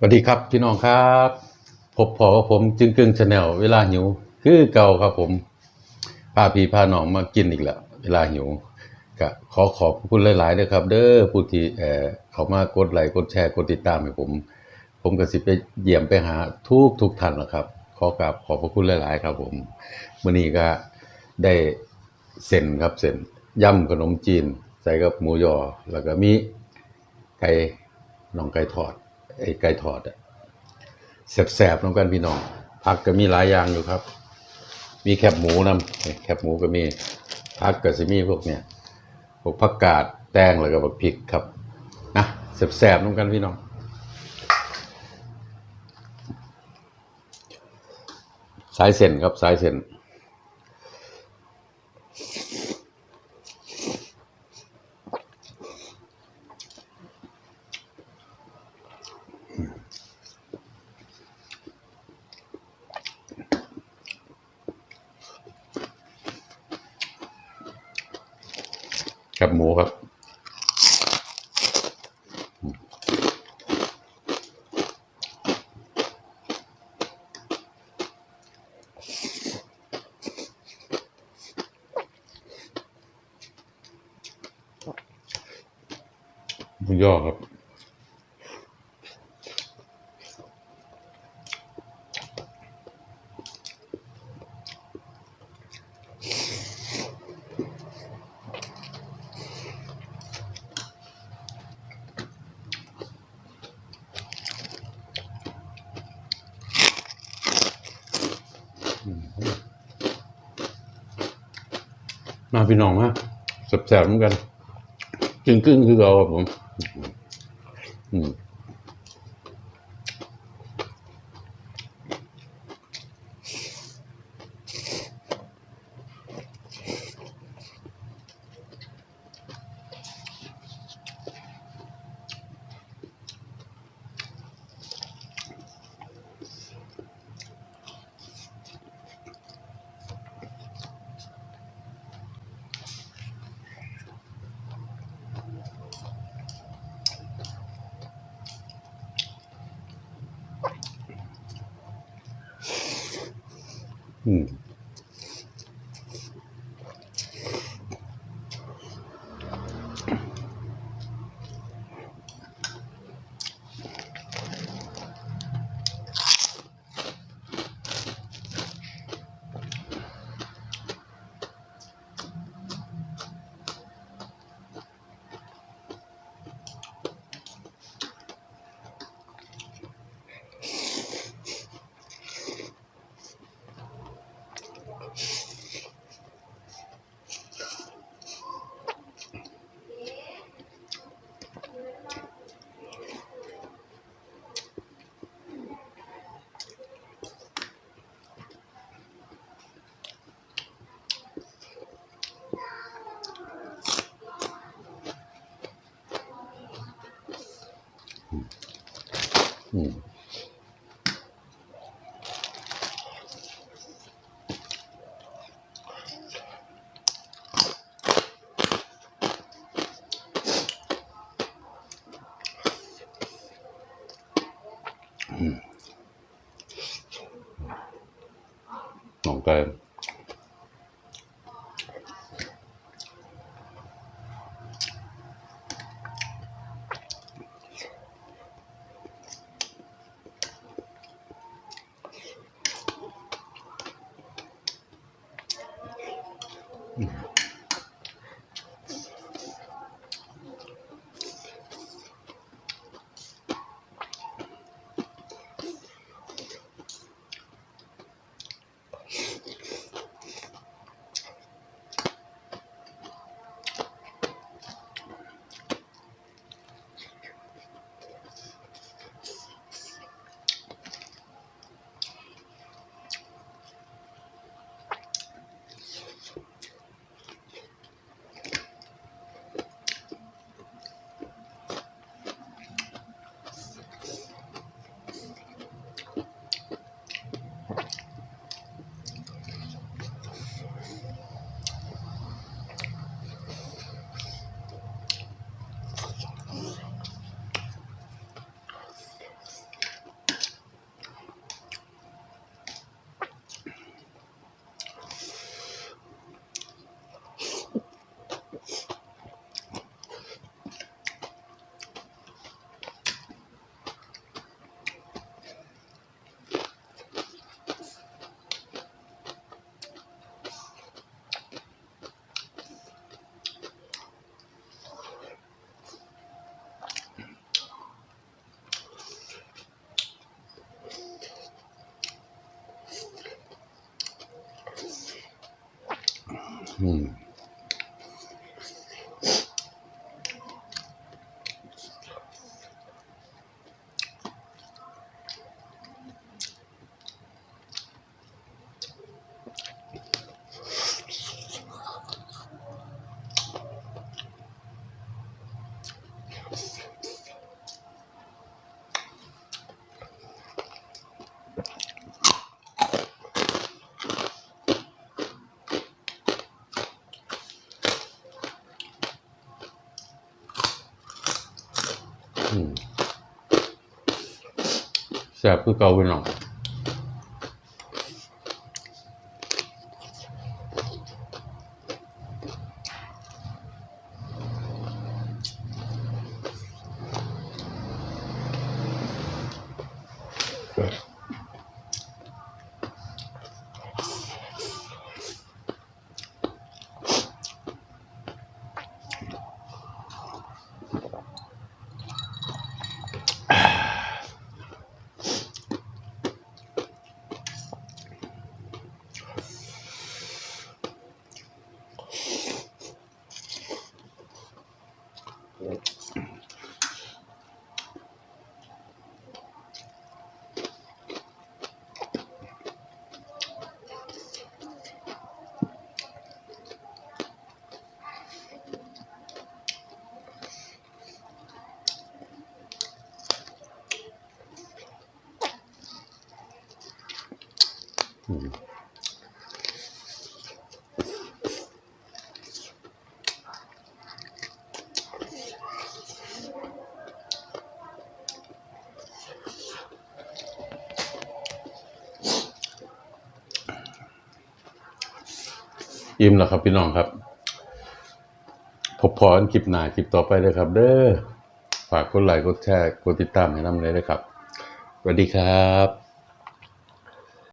สวัสดีครับพี่น้องครับพบพอกับผมจึงกึ่งชาแนลเวลาหิว คือเก่าครับผมพาพี่พาน้องมากินอีกแล้วเวลาหิวก็ขอขอบคุณหลายๆด้วยครับ เด้อผู้ที่เอ่อเขามากดไลค์กดแชร์กดติดตามให้ผม ผมก็สิไปเยี่ยมไปหาทุกทุกท่านนะครับ ขอกราบขอบพระคุณหลาย ๆ ครับผมมื้อนี้ก็ได้เส้นครับเส้นยำขนมจีน ใส่กับหมูยอแล้วก็มีไก่น้องไก่ทอด ไอ้ไก่ทอดอะแสบๆน้องกันพี่น้อง ผักก็มีหลายอย่างอยู่ครับ มีแคบหมูนำแคบหมูก็มีผักก็สิมีพวกเนี้ยพวกผักกาดแตงแล้วก็บักพริกครับนะแสบๆน้องกันพี่น้องสายเส้นครับสายเส้น หมูครับย่อครับ มาพี่น้องมาแสบๆเหมือนกันกึ่งกึ่งๆคือเราครับผม อืม อื มอืมน้องไก่ แซ่บคือเก่าไปหน่อย อิ่มแล้วครับพี่น้องครับ พบพอกันคลิปหน้าคลิปต่อไปเลยครับ เด้อ ฝากกดไลค์กดแชร์กดติดตามให้นำเลยนะครับ สวัสดีครับ